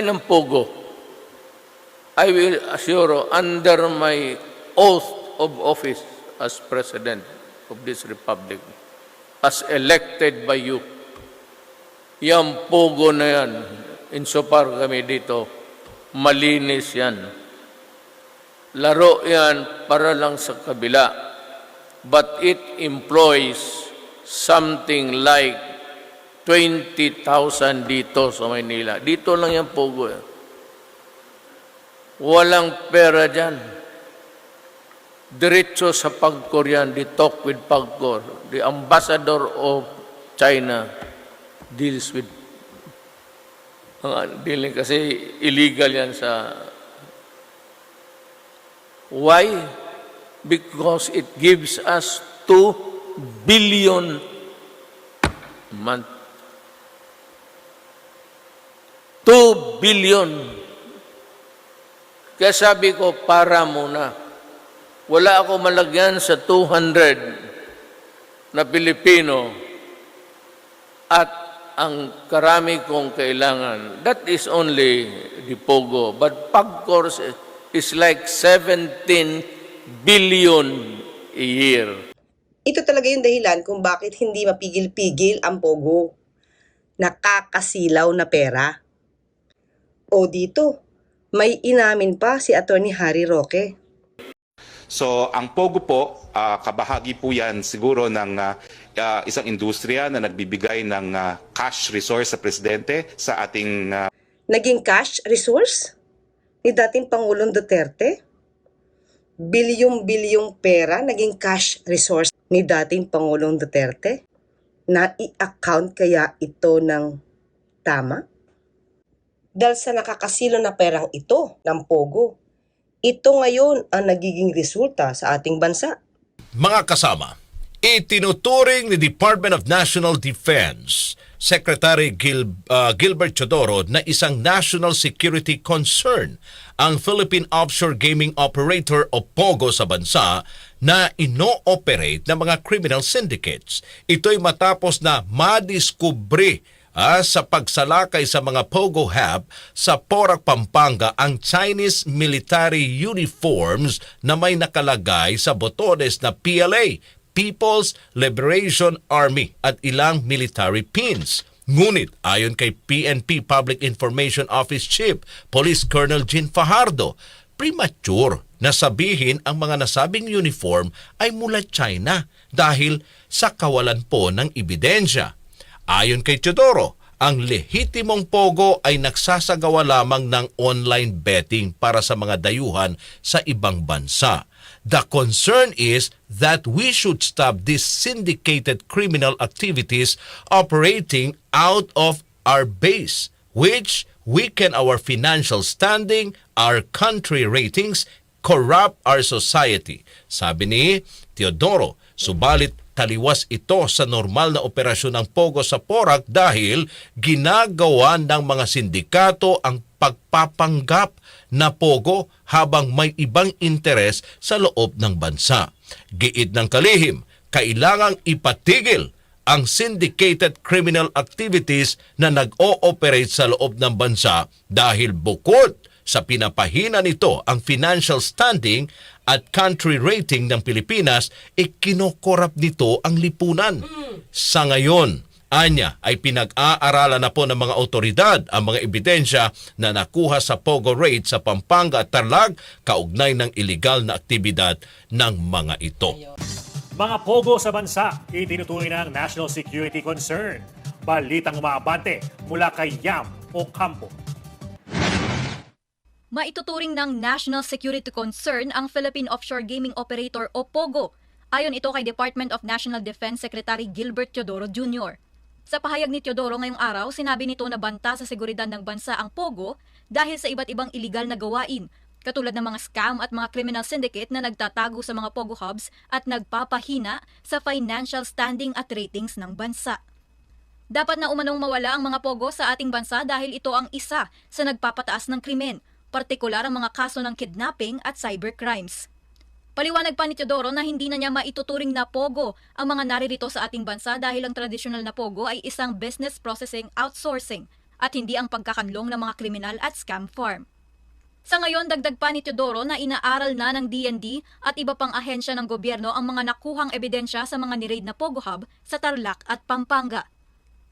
ng Pogo, I will assure under my oath of office as President of this Republic, as elected by you, yung Pogo na yan, insofar kami dito, malinis yan. Laro yan para lang sa kabila. But it employs something like 20,000 dito sa Maynila. Dito lang yung Pogo. Eh. Walang pera dyan. Diretso sa Pagcor yan. They talk with Pagcor. The ambassador of China deals with ang dealing kasi illegal yan sa Why? Because it gives us 2 billion month. 2 billion. Kaya sabi ko, para muna. Wala ako malagyan sa 200 na Pilipino at ang karami kong kailangan. That is only the Pogo. But Pagcor is like 17 billion a year. Ito talaga yung dahilan kung bakit hindi mapigil-pigil ang pogo. Nakakasilaw na pera. O dito, may inamin pa si Attorney Harry Roque. So ang Pogo po, ah, kabahagi po yan siguro ng ah, ah, isang industriya na nagbibigay ng ah, cash resource sa presidente sa ating ah, Naging cash resource ni dating Pangulong Duterte. Bilyong-bilyong pera naging cash resource ni dating Pangulong Duterte. Na i-account kaya ito ng tama? Dahil sa nakakasilo na perang ito ng Pogo, ito ngayon ang nagiging resulta sa ating bansa. Mga kasama, itinuturing ni Department of National Defense Secretary Gil, uh, Gilbert Chodoro na isang national security concern ang Philippine Offshore Gaming Operator o POGO sa bansa na ino-operate ng mga criminal syndicates. Ito'y matapos na madiskubre ah, sa pagsalakay sa mga Pogo Hub sa Porac, Pampanga ang Chinese military uniforms na may nakalagay sa botones na PLA, People's Liberation Army at ilang military pins. Ngunit ayon kay PNP Public Information Office Chief Police Colonel Jean Fajardo, premature na sabihin ang mga nasabing uniform ay mula China dahil sa kawalan po ng ebidensya. Ayon kay Teodoro, ang lehitimong pogo ay nagsasagawa lamang ng online betting para sa mga dayuhan sa ibang bansa. The concern is that we should stop these syndicated criminal activities operating out of our base, which weaken our financial standing, our country ratings, corrupt our society. Sabi ni Teodoro, subalit taliwas ito sa normal na operasyon ng Pogo sa Porac dahil ginagawa ng mga sindikato ang pagpapanggap na Pogo habang may ibang interes sa loob ng bansa. Giit ng kalihim, kailangang ipatigil ang syndicated criminal activities na nag-ooperate sa loob ng bansa dahil bukod sa pinapahina nito ang financial standing at country rating ng Pilipinas, e kinokorap nito ang lipunan. Sa ngayon, Anya ay pinag-aaralan na po ng mga otoridad ang mga ebidensya na nakuha sa Pogo Raid sa Pampanga at Tarlag kaugnay ng iligal na aktibidad ng mga ito. Mga pogo sa bansa, itinuturing ng national security concern. Balitang umaabante mula kay Yam o Campo. Maituturing ng national security concern ang Philippine Offshore Gaming Operator o POGO. Ayon ito kay Department of National Defense Secretary Gilbert Teodoro Jr. Sa pahayag ni Teodoro ngayong araw, sinabi nito na banta sa seguridad ng bansa ang POGO dahil sa iba't ibang iligal na gawain, katulad ng mga scam at mga criminal syndicate na nagtatago sa mga POGO hubs at nagpapahina sa financial standing at ratings ng bansa. Dapat na umanong mawala ang mga pogo sa ating bansa dahil ito ang isa sa nagpapataas ng krimen, partikular ang mga kaso ng kidnapping at cybercrimes. Paliwanag pa ni Teodoro na hindi na niya maituturing na pogo ang mga naririto sa ating bansa dahil ang tradisyonal na pogo ay isang business processing outsourcing at hindi ang pagkakanlong ng mga kriminal at scam farm. Sa ngayon, dagdag pa ni Teodoro na inaaral na ng DND at iba pang ahensya ng gobyerno ang mga nakuhang ebidensya sa mga niraid na Pogo Hub sa Tarlac at Pampanga.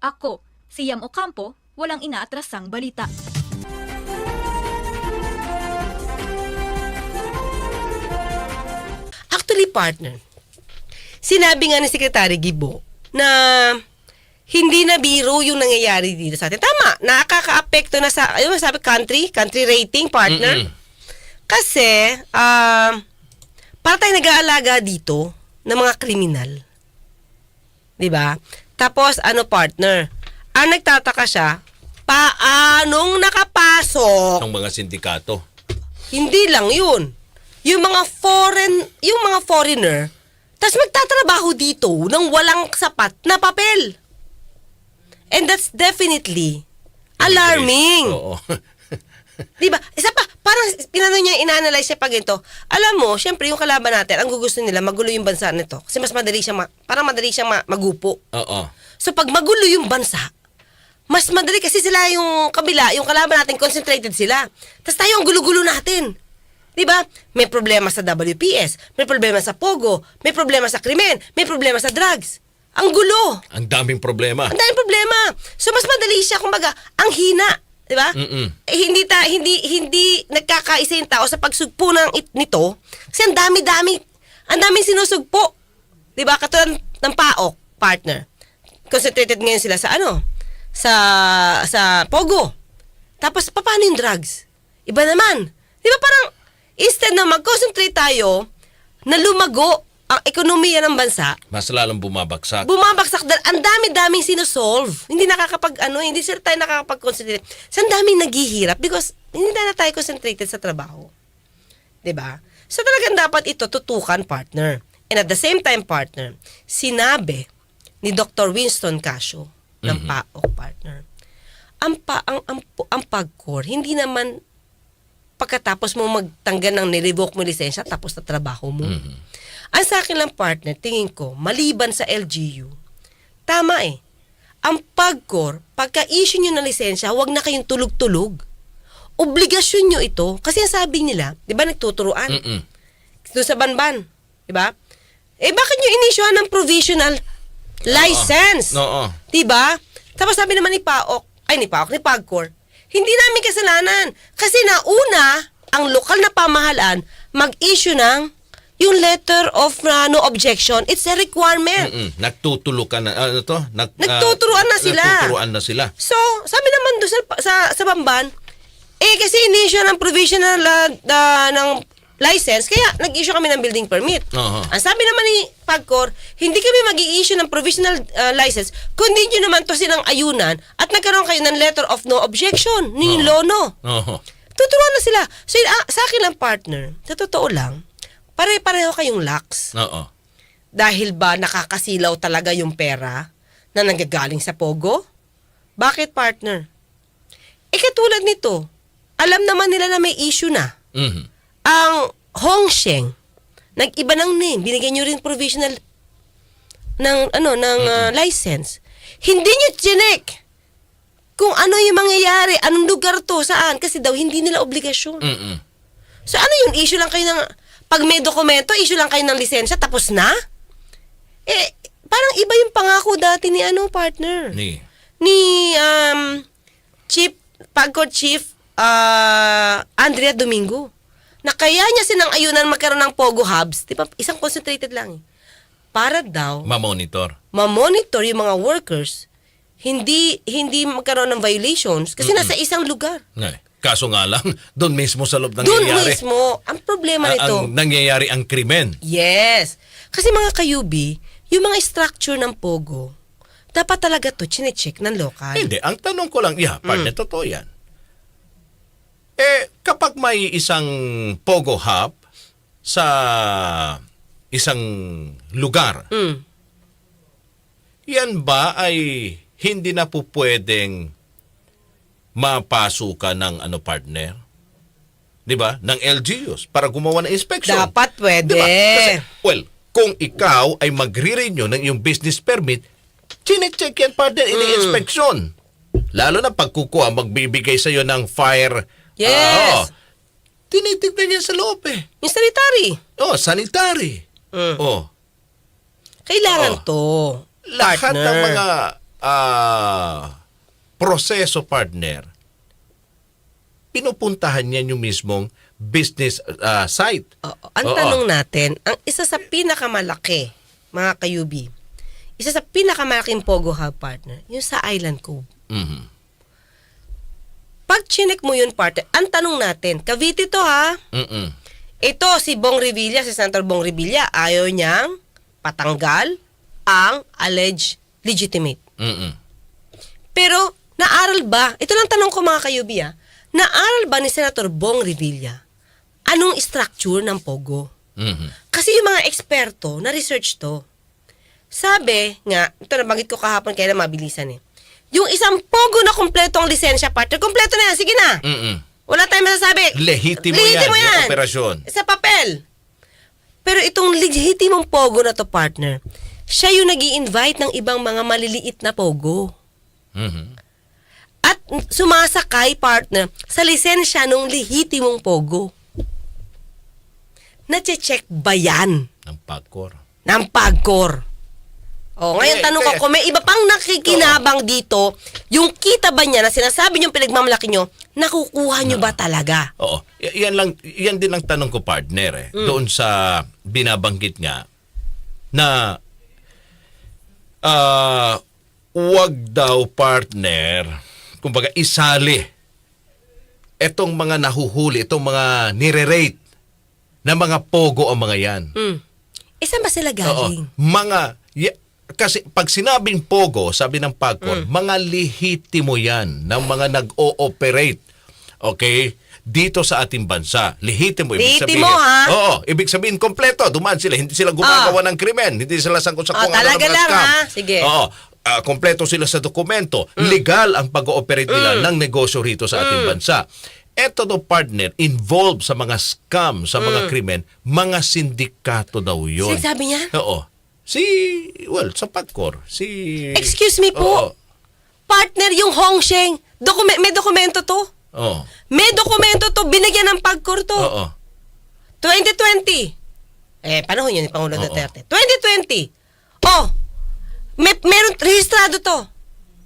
Ako, si Yam Ocampo, walang inaatrasang balita. Actually, partner, sinabi nga ni Secretary Gibo na hindi na biro yung nangyayari dito sa atin. Tama, nakaka-apekto na sa, ayun sabi, country, country rating, partner. Mm-mm. Kasi, um, para tayo nag-aalaga dito ng mga kriminal. 'Di ba? Tapos, ano partner, ang nagtataka siya, paanong nakapasok Ang mga sindikato. hindi lang yun. Yung mga foreign, yung mga foreigner, tas magtatrabaho dito nang walang sapat na papel. And that's definitely alarming. Oo. Di ba? Isa pa, parang pinano niya, ina-analyze niya pag ito. Alam mo, syempre yung kalaban natin, ang gugusto nila, magulo yung bansa nito. Kasi mas madali siyang, ma- parang madali siyang ma- magupo. Oo. So pag magulo yung bansa, mas madali kasi sila yung kabila, yung kalaban natin, concentrated sila. Tapos tayo ang gulo-gulo natin. Di ba? May problema sa WPS, may problema sa Pogo, may problema sa krimen, may problema sa drugs. Ang gulo. Ang daming problema. Ang daming problema. So mas madali siya kumbaga ang hina, 'di ba? Eh, hindi ta hindi hindi nagkakaisa yung tao sa pagsugpo ng it, nito kasi ang dami-dami ang daming sinusugpo. 'Di ba? Katulad ng PAOK partner. Concentrated ngayon sila sa ano? Sa sa Pogo. Tapos pa- paano yung drugs? Iba naman. 'Di ba parang instead na mag-concentrate tayo na lumago ang ekonomiya ng bansa, Mas lalong bumabagsak. bumabagsak dahil ang dami-daming sinosolve. Hindi nakakapag ano, hindi sila tayo nakakapag-concentrate. Sa ang daming naghihirap because hindi na tayo concentrated sa trabaho. 'Di ba? So talagang dapat ito tutukan partner. And at the same time partner, sinabi ni Dr. Winston Casio ng PAOK partner. Ang pa ang ang, ang pagkor hindi naman pagkatapos mo magtanggal ng nirevoke mo lisensya tapos na trabaho mo. Ang sa akin lang partner, tingin ko, maliban sa LGU, tama eh. Ang pagkor, pagka-issue nyo ng lisensya, huwag na kayong tulog-tulog. Obligasyon nyo ito. Kasi ang sabi nila, di ba nagtuturuan? Mm-mm. Doon sa banban. Di ba? Eh bakit nyo inisyuhan ng provisional license? Oo. Di ba? Tapos sabi naman ni Paok, ay ni Paok, ni Pagcor, hindi namin kasalanan. Kasi nauna, ang lokal na pamahalaan mag-issue ng yung letter of uh, no objection. It's a requirement. Mm-mm. Nagtutulukan na, ano to? Nag, ah, Nagtuturuan na sila. Nagtuturuan na sila. So, sabi naman doon sa, sa, sa Bamban, eh kasi in-issue ng provisional uh, da- ng license, kaya nag-issue kami ng building permit. Aha. Ang sabi naman ni Pagcor, hindi kami mag issue ng provisional uh, license, kundi nyo naman to silang ayunan at nagkaroon kayo ng letter of no objection, ni Lono. Oo. Tuturuan na sila. So, yun, ah, sa akin lang partner, sa totoo lang, pare-pareho kayong lax. Oo. Dahil ba nakakasilaw talaga yung pera na nanggagaling sa Pogo? Bakit partner? Eh katulad nito, alam naman nila na may issue na. Mhm. Ang Hongsheng, nag-iba ng name, binigyan nyo rin provisional ng ano ng uh, license. Hindi nyo chinek kung ano yung mangyayari, anong lugar to, saan, kasi daw hindi nila obligasyon. Mm-mm. So ano yun, issue lang kayo ng, pag may dokumento, issue lang kayo ng lisensya, tapos na? Eh, parang iba yung pangako dati ni ano, partner. Ni. Ni, um, Chief, Pagcor Chief, uh, Andrea Domingo. Na kaya niya sinang ayunan magkaroon ng Pogo Hubs, di ba, isang concentrated lang eh. Para daw, Ma-monitor. ma-monitor yung mga workers, hindi hindi magkaroon ng violations kasi nasa isang lugar. Ngay. Kaso nga lang, doon mismo sa loob Doon nangyayari. mismo, ang problema nito. ang nangyayari ang krimen. Yes. Kasi mga kayubi, yung mga structure ng Pogo, dapat talaga to chinecheck ng local. Hindi, ang tanong ko lang, yeah, partner, totoo yan. Eh, kapag may isang Pogo Hub sa isang lugar, Mm. yan ba ay hindi na po pwedeng mapasukan ng ano partner? 'Di ba? Ng LGUs para gumawa ng inspection. Dapat pwede. Di ba? Kasi, well, kung ikaw ay magre-renew ng iyong business permit, chinecheck yan partner, ini-inspection. Lalo na pagkukuha, magbibigay sa'yo ng fire. Yes. Ah, oo. tinitignan niya sa loob eh. Yung sanitary. Oh, sanitary. Mm. Oh, Kailangan Oo. to. lahat partner. ng mga ah, proseso partner, pinupuntahan niya yung mismong business ah, site. Oo. Ang Oo. tanong natin, ang isa sa pinakamalaki, mga kayubi, isa sa pinakamalaking Pogo Hub partner, yung sa Island Cove. Mhm. Pag chinek mo yun partner, ang tanong natin, Cavite to ha, Mm-mm. ito si Bong Revilla, si Senator Bong Revilla, ayaw niyang patanggal ang alleged legitimate. Mm-mm. Pero, naaral ba, ito lang tanong ko mga kayubi ha, naaral ba ni Senator Bong Revilla anong structure ng Pogo? Mhm. Kasi yung mga eksperto, na-research to. Sabi nga, ito nabanggit ko kahapon kaya na mabilisan eh. Yung isang pogo na kompleto ang lisensya partner, kompleto na yan, sige na. Mm-mm. Wala tayong masasabi. Lehitimo Lehitimo yan, yung operasyon. Sa papel. Pero itong lehitimong pogo na to partner, siya yung nag invite ng ibang mga maliliit na pogo. Mhm. At sumasakay partner sa lisensya ng lehitimong pogo. Nache-check ba yan? Ang pagkor. ng pagkor. O, ngayon tanong ko, kung may iba pang nakikinabang dito, yung kita ba niya na sinasabi niyong pinagmamalaki niyo, nakukuha niyo ba talaga? Oo. Y- yan lang yan din ang tanong ko partner eh. Mm. Doon sa binabanggit nga na ah wag daw partner kumbaga isali etong mga nahuhuli, itong mga nire-rate na mga pogo ang mga yan. Mm. Eh, saan ba sila galing? Oo. Mga, y- kasi pag sinabing pogo, sabi ng PAGCOR, Mm. mga lehitimo yan ng mga nag-ooperate. Okay? Dito sa ating bansa. Lehitimo. Ibig Lehitimo, sabihin, ha? Oo. Ibig sabihin, kompleto. Dumaan sila. Hindi sila gumagawa ng krimen. Hindi sila sangkot sa Ah, kung ano talaga ng mga lang, scam. ha? Sige. Mm. Oo. Ah, kompleto sila sa dokumento. Legal ang pag-ooperate nila ng negosyo rito sa ating bansa. Eto do partner, involved sa mga scam, sa mga krimen, mga sindikato daw yun. Mm. Sinasabi niya? Oo. Si, well, sa PAGCOR, si... Excuse me po. Oo. Partner, yung Hongsheng, dokume- may dokumento to. Oo. May dokumento to, binigyan ng pagkor to. Oo. 2020. Eh, panahon yun ni Pangulo Oo. Duterte. 2020. Oh, may, meron, rehistrado to.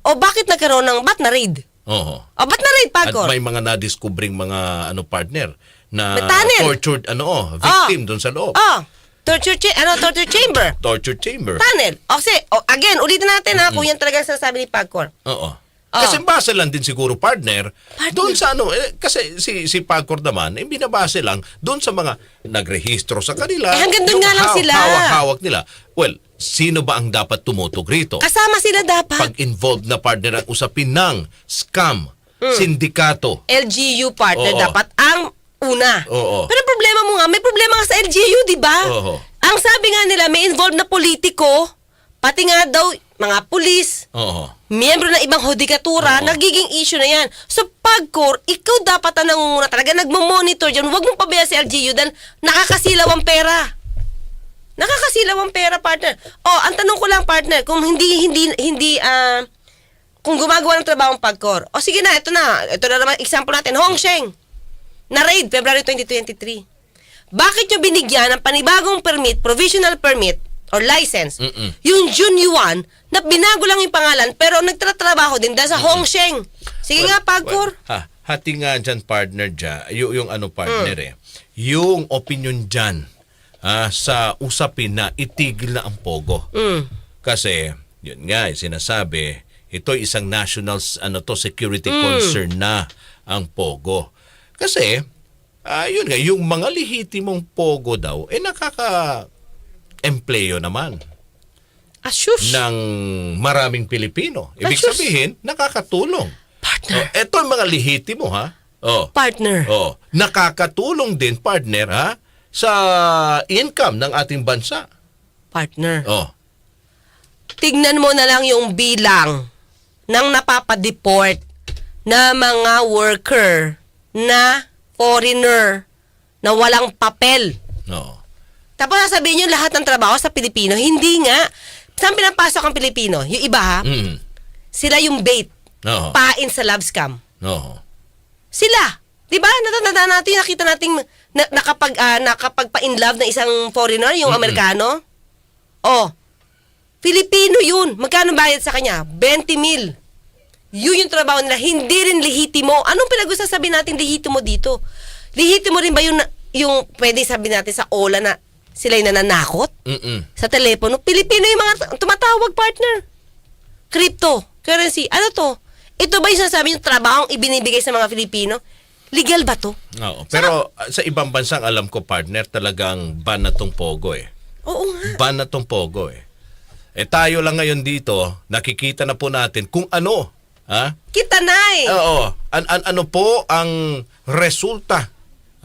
O bakit nagkaroon ng, ba't na-raid? Oo. O ba't na-raid, At Pagkor? may mga na-discovering mga ano partner na May tunnel. tortured ano oh, victim doon sa loob. Oh, torture, cha- ano, torture chamber. Torture chamber. Tunnel. O, kasi, o, again, ulitin natin ha, kung yan talaga ang sinasabi ni Pagkor. Oo. Ah. Kasi base lang din siguro partner, Partner. doon sa ano, eh, kasi si si Pagcor naman, eh, binabase lang doon sa mga nagrehistro sa kanila. Eh, hanggang doon yung nga lang haw- sila. Hawak-hawak nila. Well, sino ba ang dapat tumutog rito? Kasama sila dapat. Pag involved na partner ang usapin ng scam, sindikato. LGU partner Oo. dapat ang una. Oo. Pero problema mo nga, may problema nga sa LGU, di ba? Oo. Ang sabi nga nila, may involved na politiko, pati nga daw mga pulis, Oo. miyembro ng ibang hodikatura, Oo. nagiging issue na yan. So, pagkor, ikaw dapat ang nangunguna talaga, nagmo-monitor dyan. Huwag mong pabayaan si LGU dahil nakakasilaw ang pera. Nakakasilaw ang pera, partner. Oh, ang tanong ko lang, partner, kung hindi, hindi, hindi, ah, kung gumagawa ng trabaho ang pagkor. O sige na, ito na. Ito na naman, example natin. Hongsheng. Na-raid, February 2023. Bakit nyo binigyan ng panibagong permit, provisional permit, or license, Mm-mm. yung June 1, na binago lang yung pangalan, pero nagtatrabaho din dahil sa Hongsheng. Sige nga, Pagkor. Well, ha, hati nga dyan partner dyan, yung, yung ano partner Hmm. eh, yung opinion dyan ah, sa usapin na itigil na ang pogo. Mm. Kasi, yun nga, eh, sinasabi, ito isang national s- ano to, security Hmm. concern na ang pogo. Kasi, ah, yun nga, yung mga lehitimong pogo daw, eh nakaka empleyo naman Ashush. ng maraming Pilipino. Ibig Ayos. sabihin, nakakatulong. Partner. Oh, ito ang mga lehitimo ha. Oh. Partner. Oh, nakakatulong din partner ha sa income ng ating bansa. Partner. Oh. tignan mo na lang yung bilang ng napapadeport na mga worker na foreigner na walang papel. No. Tapos sasabihin nyo lahat ng trabaho sa Pilipino. Hindi nga. Saan pinapasok ang Pilipino? Yung iba ha? Mm. Sila yung bait. Oo. pain sa love scam. Oo. Sila. 'Di ba? Natatanda natin, nakita nating na, nakapag ah, nakapagpa-in love ng isang foreigner, yung Amerikano. Oh. Filipino 'yun. Magkano bayad sa kanya? 20 mil. Yun yung trabaho nila. Hindi rin lehitimo. Anong pinag-usasabi natin lehitimo dito? Lehitimo rin ba yung, yung pwede sabi natin sa OLA na sila'y nananakot? Mm-mm. sa telepono. Pilipino yung mga tumatawag, partner. Crypto, currency. Ano to? Ito ba yung sinasabi yung trabahong ibinibigay sa mga Filipino? Legal ba to? Oo. Pero uh, sa ibang bansang alam ko, partner, talagang ban na tong Pogo eh. Oo nga. Ban na tong Pogo eh. Eh tayo lang ngayon dito, nakikita na po natin kung ano. Ha? Kita na eh. Oo. An, an- ano po ang resulta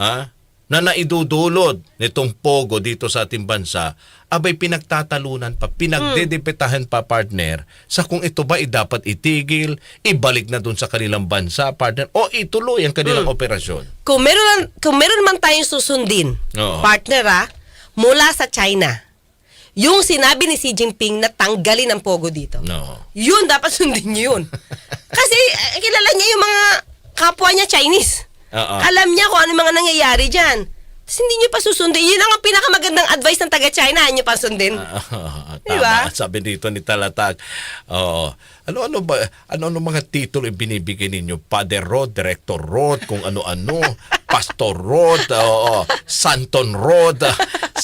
ha? na naidudulot nitong Pogo dito sa ating bansa, abay pinagtatalunan pa, pinagdedepetahan pa partner sa kung ito ba ay dapat itigil, ibalik na dun sa kanilang bansa partner o ituloy ang kanilang operasyon. Kung meron, kung meron man tayong susundin, Oo. partner ah, mula sa China, yung sinabi ni Xi Jinping na tanggalin ang pogo dito. No. Yun, dapat sundin niyo yun. Kasi eh, kilala niya yung mga kapwa niya Chinese. Oo. Alam niya kung ano yung mga nangyayari dyan. Tapos hindi niyo pa susundin. Yun ang pinakamagandang advice ng taga-China. Hindi niyo pa sundin. Ah, Di Tama, ba? sabi dito ni Talatag. Oo. Ano ano ba ano ano mga titulo binibigay ninyo? Father Road, Director Road, kung ano-ano, Pastor Road, oo, Santon Road.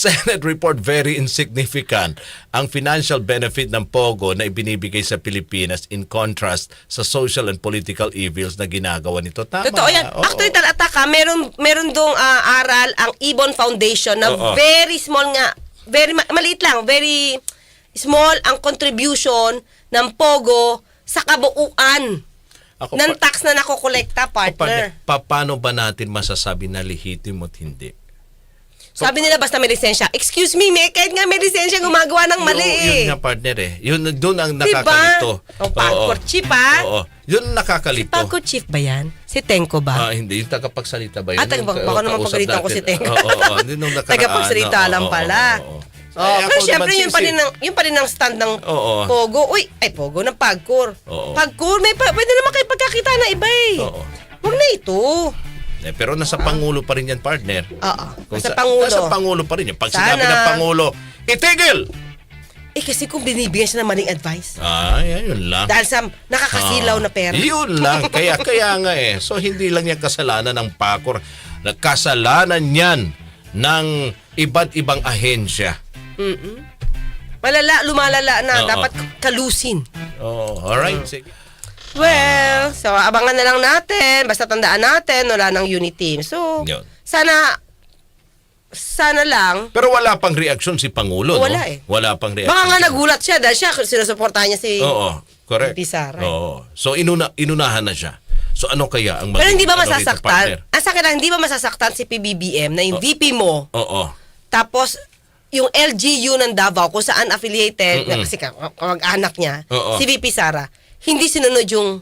Senate report very insignificant. Ang financial benefit ng Pogo na ibinibigay sa Pilipinas in contrast sa social and political evils na ginagawa nito. Tama. Totoo yan. Oo. Actually, talataka, meron, meron dong ah, aral ang Ibon Foundation na Oo. very small nga, very ma- maliit lang, very small ang contribution ng Pogo sa kabuuan Ako ng tax na nakokolekta, partner. Pa- paano ba natin masasabi na lehitimo at hindi? Sabi nila basta may lisensya. Excuse me, may, kahit nga may lisensya gumagawa ng mali Yun, eh. yun nga partner eh. Yun doon ang Diba? nakakalito. O, Pagkor chief, ah. Oo. Yun ang Si nakakalito. Paco Chief ba yan? Si Tenko ba? Ah, hindi yung tagapagsalita ba yun? Ah, taga- Yung ka- baka naman pagalitan ko si Tenko. Oo, oo, hindi nung nakaraan. Tagapagsalita Oo, lang oo, pala. oo, oo. Oh, Eh, pero ako syempre yun pa rin ang yun pa rin ang stand ng Oo. Pogo. Uy, ay Pogo ng Pagcor. Oo. Pagcor, may pa, pwede naman kayo pagkakita na iba eh. Oo. Huwag na ito. Eh, pero nasa Pangulo pa rin yan, partner. Oo. Kung Sa sa- Pangulo. Nasa Pangulo pa rin yan. Pag Sana. sinabi ng Pangulo, itigil! Eh kasi kung binibigyan siya ng maling advice. Ah, yan, yun lang. Dahil sa nakakasilaw Ah, na pera. Yun lang. Kaya, kaya nga eh. So, hindi lang yan kasalanan ng PACOR. Kasalanan yan ng iba't ibang ahensya. Malala, lumalala na. Oo. Dapat kalusin. Oh, alright. Sige. Well, so abangan na lang natin. Basta tandaan natin, wala nang unit team. So, Yun. sana, sana lang, Pero wala pang reaksyon si Pangulo, Wala no? eh. Wala pang reaksyon. baka nga nagulat siya dahil siya, sinusuportahan niya si... Oo, correct. Pizarra. Oo. So, inuna, inunahan na siya. So, ano kaya ang Pero hindi ba ano partner? masasaktan? Ang sa akin lang, hindi ba masasaktan si PBBM na yung VP mo, Oo. tapos yung LGU ng Davao kung saan affiliated, Mm-mm. kasi ka- kamag-anak niya, Oo. si VP Sara, hindi sinunod yung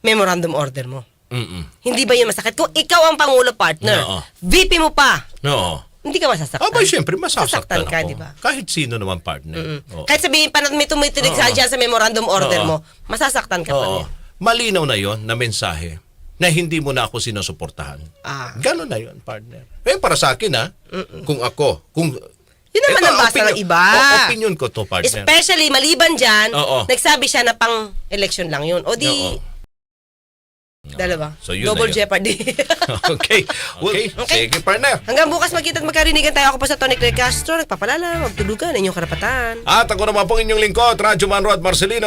memorandum order mo. Mm-mm. Hindi ba yun masakit? Kung ikaw ang Pangulo partner, Oo. VP mo pa, Oo. hindi ka masasaktan. Aba, siyempre, masasaktan ka, ako. di ba? Kahit sino naman partner. Oo. Kahit sabihin pa na may tumitinig sa Oo. dyan sa memorandum order Oo. mo, masasaktan ka pa Oo. Malinaw na yon na mensahe na hindi mo na ako sinusuportahan. Ah. Ganon na yon partner. Eh, para sa akin ha, kung ako, kung... Yun naman Ito, ang basa opinion- ng iba. o- opinion ko to, partner. Especially, maliban dyan, Oo. nagsabi siya na pang election lang yun. O di, Oo. dalawa. So, yun na Double yun. jeopardy. okay. okay. Okay. Sige, partner. Hanggang bukas magkita at magkarinigan tayo. Ako pa sa Tony Clay Castro. Nagpapalala, huwag tulugan, inyong karapatan. At ako naman pong inyong lingkod, Radyo Manro at Marcelino.